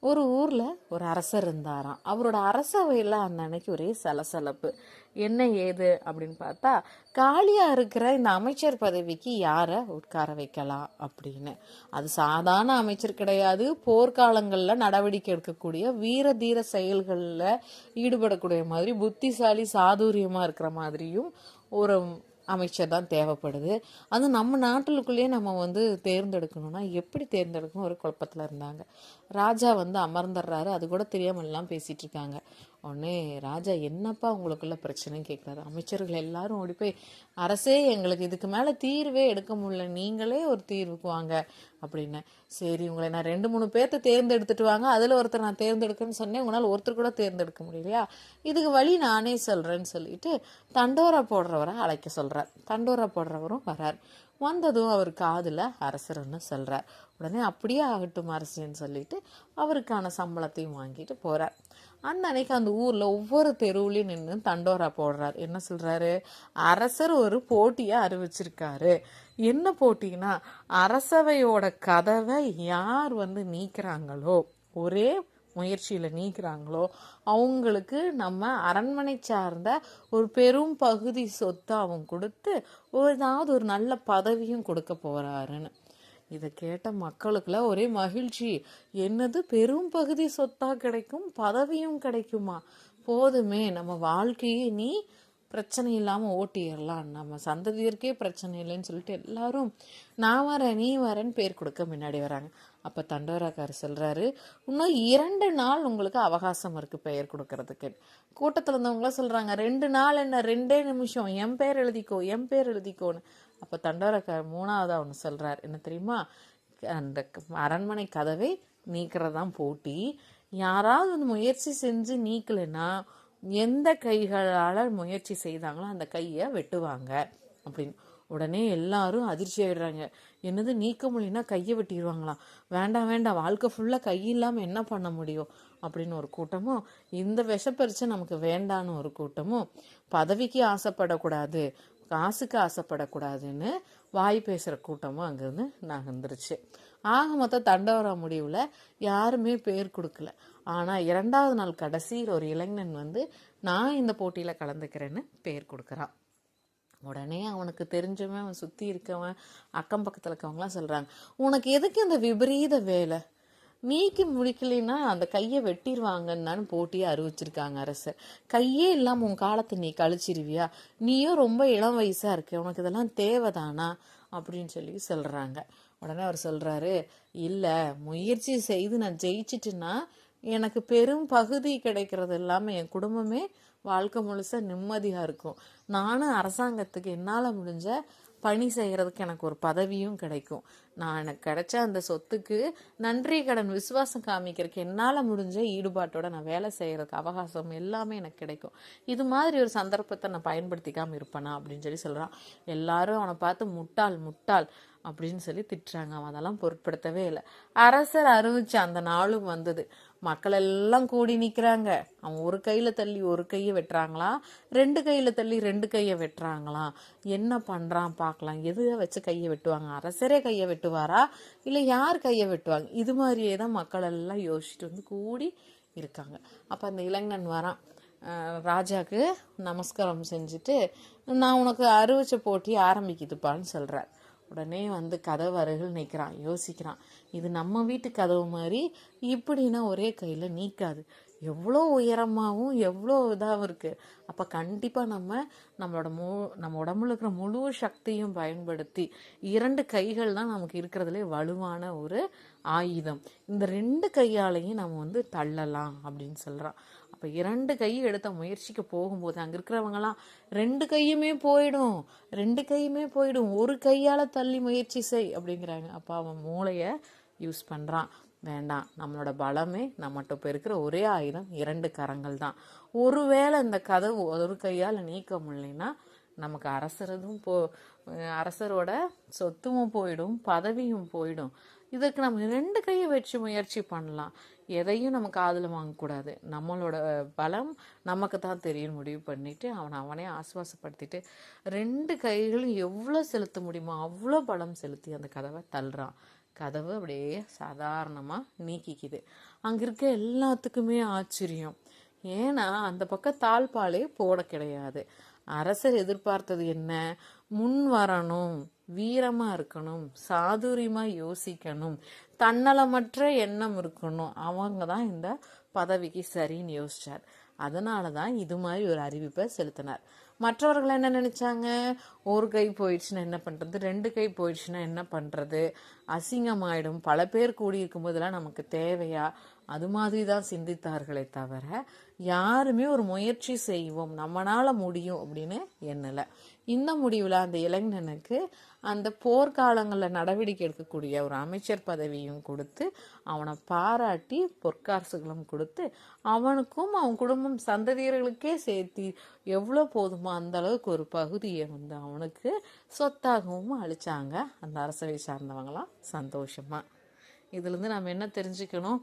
ஒரு ஊரில் ஒரு அரசர் இருந்தாராம். அவரோட அரசவையில் அந்த அன்னைக்கு ஒரே சலசலப்பு. என்ன ஏது அப்படின்னு பார்த்தா காலியாக இருக்கிற இந்த அமைச்சர் பதவிக்கு யாரை உட்கார வைக்கலாம் அப்படின்னு. அது சாதாரண அமைச்சர் கிடையாது. போர்க்காலங்களில் நடவடிக்கை எடுக்கக்கூடிய வீர தீர செயல்களில் ஈடுபடக்கூடிய மாதிரி புத்திசாலி சாதுரியமாக இருக்கிற மாதிரியும் ஒரு அமைச்சர் தான் தேவைப்படுது. அது நம்ம நாட்டுக்குள்ளேயே நம்ம வந்து தேர்ந்தெடுக்கணும்னா எப்படி தேர்ந்தெடுக்கணும்? ஒரு குழப்பத்தில் இருந்தாங்க. ராஜா வந்து அமர்ந்துடுறாரு. அது கூட தெரியாமல் எல்லாம் பேசிகிட்டு இருக்காங்க. உடனே ராஜா என்னப்பா உங்களுக்குள்ள பிரச்சனைன்னு கேட்குறாரு அமைச்சர்கள் எல்லாரும் ஓடி போய் அரசே எங்களுக்கு இதுக்கு மேலே தீர்வே எடுக்க முடியல. நீங்களே ஒரு தீர்வுக்கு வாங்க. அப்படின்னு. சரி உங்களை நான் ரெண்டு மூணு பேர்த்த தேர்ந்தெடுத்துட்டு வாங்க. அதில் ஒருத்தர் நான் தேர்ந்தெடுக்கன்னு சொன்னேன். உங்களால் ஒருத்தர் கூட தேர்ந்தெடுக்க முடியலையா? இதுக்கு வழி நானே சொல்கிறேன்னு சொல்லிட்டு தண்டோரா போடுறவரை அழைக்க சொல்கிறார் தண்டோரா போடுறவரும் வரார். வந்ததும் அவர் காதில் அரசர்னு சொல்கிறார் உடனே அப்படியே ஆகட்டும் அரசுன்னு சொல்லிட்டு அவருக்கான சம்பளத்தையும் வாங்கிட்டு போகிறார் அந்த அன்னைக்கு அந்த ஊரில் ஒவ்வொரு தெருவுலையும் நின்று தண்டோரா போடுறார். என்ன சொல்கிறாரு அரசர் ஒரு போட்டியை அறிவிச்சிருக்காரு. என்ன போட்டின்னா அரசவையோட கதவை யார் வந்து நீக்கிறாங்களோ ஒரே முயற்சியில் நீக்கிறாங்களோ அவங்களுக்கு நம்ம அரண்மனை சார்ந்த ஒரு பெரும் பகுதி சொத்தாகவும் கொடுத்து ஒரு ஏதாவது ஒரு நல்ல பதவியும் கொடுக்க போகிறாருன்னு இதை கேட்ட மக்களுக்குள்ள ஒரே மகிழ்ச்சி. என்னது பெரும் பகுதி சொத்தா கிடைக்கும் பதவியும் கிடைக்குமா? போதுமே நம்ம வாழ்க்கையை நீ பிரச்சனை இல்லாமல் ஓட்டிடலாம். நம்ம சந்ததியருக்கே பிரச்சனை இல்லைன்னு சொல்லிட்டு எல்லாரும் நான் வரேன் நீ வரேன்னு பேர் கொடுக்க முன்னாடி வராங்க. அப்போ தண்டோராக்கார் சொல்கிறாரு இன்னும் இரண்டு நாள் உங்களுக்கு அவகாசம் இருக்குது பெயர் கொடுக்கறதுக்கு. கூட்டத்தில் இருந்தவங்களாம் சொல்கிறாங்க ரெண்டு நாள் என்ன? ரெண்டே நிமிஷம். என் பேர் எழுதிக்கோ என் பேர் எழுதிக்கோன்னு. அப்போ தண்டோராக்கார் மூணாவதாக ஒன்று சொல்கிறார் என்ன தெரியுமா? அந்த அரண்மனை கதவை நீக்கிறதான் போட்டி. யாராவது வந்து முயற்சி செஞ்சு நீக்கலைன்னா எந்த கைகளால் முயற்சி செய்தாங்களோ அந்த கையை வெட்டுவாங்க. அப்படின்னு. உடனே எல்லாரும் அதிர்ச்சி ஆயிடுறாங்க. என்னது நீக்க முடியும்னா கையை வெட்டிடுவாங்களாம் வேண்டாம் வேண்டாம். வாழ்க்கை ஃபுல்லாக கை இல்லாமல் என்ன பண்ண முடியும்? அப்படின்னு ஒரு கூட்டமும் இந்த விஷப்பரிச்சை நமக்கு வேண்டான்னு ஒரு கூட்டமும் பதவிக்கு ஆசைப்படக்கூடாது. காசுக்கு ஆசைப்படக்கூடாதுன்னு வாய் பேசுகிற கூட்டமும் அங்கேருந்து நகர்ந்துருச்சு ஆக மொத்தம் தண்டவர முடிவில் யாருமே பேர் கொடுக்கல. ஆனால் இரண்டாவது நாள் கடைசியில் ஒரு இளைஞன் வந்து நான் இந்த போட்டியில் கலந்துக்கிறேன்னு பேர் கொடுக்குறான் உடனே அவனுக்கு தெரிஞ்சவன் அவன் சுற்றி இருக்கவன் அக்கம் பக்கத்தில் இருக்கவங்களாம் சொல்கிறாங்க உனக்கு எதுக்கு இந்த விபரீத வேலை? நீக்கி முடிக்கலைன்னா அந்த கையை வெட்டிடுவாங்கன்னு போட்டியை அறிவிச்சிருக்காங்க அரசர். கையே இல்லாமல் உன் காலத்தை நீ கழிச்சிருவியா? நீயும் ரொம்ப இளம் வயசாக இருக்கு உனக்கு இதெல்லாம் தேவைதானா? அப்படின்னு சொல்லி சொல்கிறாங்க உடனே அவர் சொல்கிறாரு இல்லை முயற்சி செய்து நான் ஜெயிச்சிட்டுன்னா எனக்கு பெரும் பகுதி கிடைக்கிறது இல்லாமல் என் குடும்பமே வாழ்க்கை முழுசாக நிம்மதியாக இருக்கும். நானும் அரசாங்கத்துக்கு என்னால் முடிஞ்ச பணி செய்கிறதுக்கு எனக்கு ஒரு பதவியும் கிடைக்கும். நான் எனக்கு கிடைச்ச அந்த சொத்துக்கு நன்றி கடன் விசுவாசம் காமிக்கிறதுக்கு என்னால் முடிஞ்ச ஈடுபாட்டோட நான் வேலை செய்கிறதுக்கு அவகாசம் எல்லாமே எனக்கு கிடைக்கும். இது மாதிரி ஒரு சந்தர்ப்பத்தை நான் பயன்படுத்திக்காமல் இருப்பேனா அப்படின்னு சொல்லி சொல்கிறான் எல்லாரும் அவனை பார்த்து முட்டாள் முட்டாள் அப்படின்னு சொல்லி திட்டுறாங்க. அவன் அதெல்லாம் பொருட்படுத்தவே இல்லை. அரசர் அறிவிச்ச அந்த நாளும் வந்தது. மக்கள் எல்லாம் கூடி நிற்கிறாங்க அவன் ஒரு கையில் தள்ளி ஒரு கையை வெட்டுறாங்களா? ரெண்டு கையில் தள்ளி ரெண்டு ரெண்டு கையை வெட்டுறாங்களாம். என்ன பண்ணுறான் பார்க்கலாம். எதை வச்சு கையை வெட்டுவாங்க? அரசரே கையை வெட்டுவாரா? இல்லை யார் கையை வெட்டுவாங்க? இது மாதிரியே தான் மக்கள் எல்லாம் யோசிச்சுட்டு வந்து கூடி இருக்காங்க. அப்போ அந்த இளைஞன் வரான். ராஜாவுக்கு ராஜாக்கு நமஸ்காரம் செஞ்சுட்டு நான் உனக்கு அறுவச்ச போட்டி ஆரம்பிக்குதுப்பான்னு சொல்கிறார் உடனே வந்து கதவு அருகில் நிற்கிறான். யோசிக்கிறான். இது நம்ம வீட்டு கதவு மாதிரி இப்படின்னா ஒரே கையில் நீக்காது. எவ்வளோ உயரமாகவும் எவ்வளோ இதாகவும் இருக்குது அப்போ கண்டிப்பாக நம்ம நம்மளோட மு நம்ம உடம்புல இருக்கிற முழு சக்தியும் பயன்படுத்தி இரண்டு கைகள் தான் நமக்கு இருக்கிறதுலே வலுவான ஒரு ஆயுதம். இந்த ரெண்டு கையாலையும் நம்ம வந்து தள்ளலாம் அப்படின்னு சொல்கிறான் அப்போ இரண்டு கை எடுத்த முயற்சிக்கு போகும்போது அங்கே இருக்கிறவங்களாம் ரெண்டு கையுமே போயிடும் ரெண்டு கையுமே போயிடும். ஒரு கையால் தள்ளி முயற்சி செய் அப்படிங்கிறாங்க. அப்போ அவன் மூளையை யூஸ் பண்ணுறான் வேண்டாம். நம்மளோட பலமே நம்மகிட்ட இப்போ இருக்கிற ஒரே ஆயுதம் இரண்டு கரங்கள் தான். ஒருவேளை இந்த கதவு ஒரு கையால் நீக்க முடியலைன்னா நமக்கு அரசரதும் போ அரசரோட சொத்துவும் போயிடும் பதவியும் போயிடும். இதுக்கு நம்ம ரெண்டு கையை வச்சு முயற்சி பண்ணலாம். எதையும் நம்ம காதில் வாங்கக்கூடாது. நம்மளோட பலம் நமக்கு தான் தெரியும். முடிவு பண்ணிவிட்டு அவனை அவனே ஆசுவாசப்படுத்திட்டு ரெண்டு கைகளும் எவ்வளோ செலுத்த முடியுமோ அவ்வளோ பலம் செலுத்தி அந்த கதவை தள்ளுறான். கதவு அப்படியே சாதாரணமாக நீக்கிக்குது. அங்கே இருக்க எல்லாத்துக்குமே ஆச்சரியம். ஏன்னா அந்த பக்கம் தாழ்பாலே போட கிடையாது. அரசர் எதிர்பார்த்தது என்ன? முன் வரணும் வீரமாக இருக்கணும் சாதுரியமாக யோசிக்கணும் தன்னலமற்ற எண்ணம் இருக்கணும். அவங்க தான் இந்த பதவிக்கு சரின்னு யோசிச்சார். அதனால தான் இது மாதிரி ஒரு அறிவிப்பை செலுத்தினார். மற்றவர்கள் என்ன நினைச்சாங்க? ஒரு கை போயிடுச்சுன்னா என்ன பண்றது? ரெண்டு கை போயிடுச்சுன்னா என்ன பண்றது? அசிங்கமாயிடும். பல பேர் கூடியிருக்கும் போதெல்லாம் நமக்கு தேவையா? அது மாதிரி தான் சிந்தித்தார்களே தவிர யாருமே ஒரு முயற்சி செய்வோம். நம்மனால முடியும் அப்படின்னு எண்ணலை. இந்த முடிவில் அந்த இளைஞனுக்கு அந்த போர்க்காலங்களில் நடவடிக்கை எடுக்கக்கூடிய ஒரு அமைச்சர் பதவியும் கொடுத்து அவனை பாராட்டி பொற்காசுகளும் கொடுத்து அவனுக்கும் அவன் குடும்பம் சந்ததியர்களுக்கே சேர்த்து எவ்வளோ போதுமோ அந்த அளவுக்கு ஒரு பகுதியை வந்து அவனுக்கு சொத்தாகவும் அழிச்சாங்க அந்த அரசவை சார்ந்தவங்களாம் சந்தோஷமாக இதுலேருந்து நம்ம என்ன தெரிஞ்சுக்கணும்?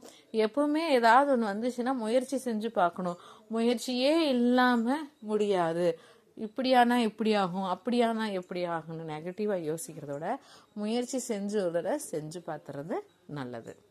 எப்பவுமே ஏதாவது ஒன்று வந்துச்சுன்னா முயற்சி செஞ்சு பார்க்கணும். முயற்சியே இல்லாமல் முடியாது. இப்படியானா எப்படி ஆகும் அப்படியானா எப்படி ஆகும்னு நெகட்டிவாக யோசிக்கிறத விட முயற்சி செஞ்சு செஞ்சு பார்த்துறது நல்லது.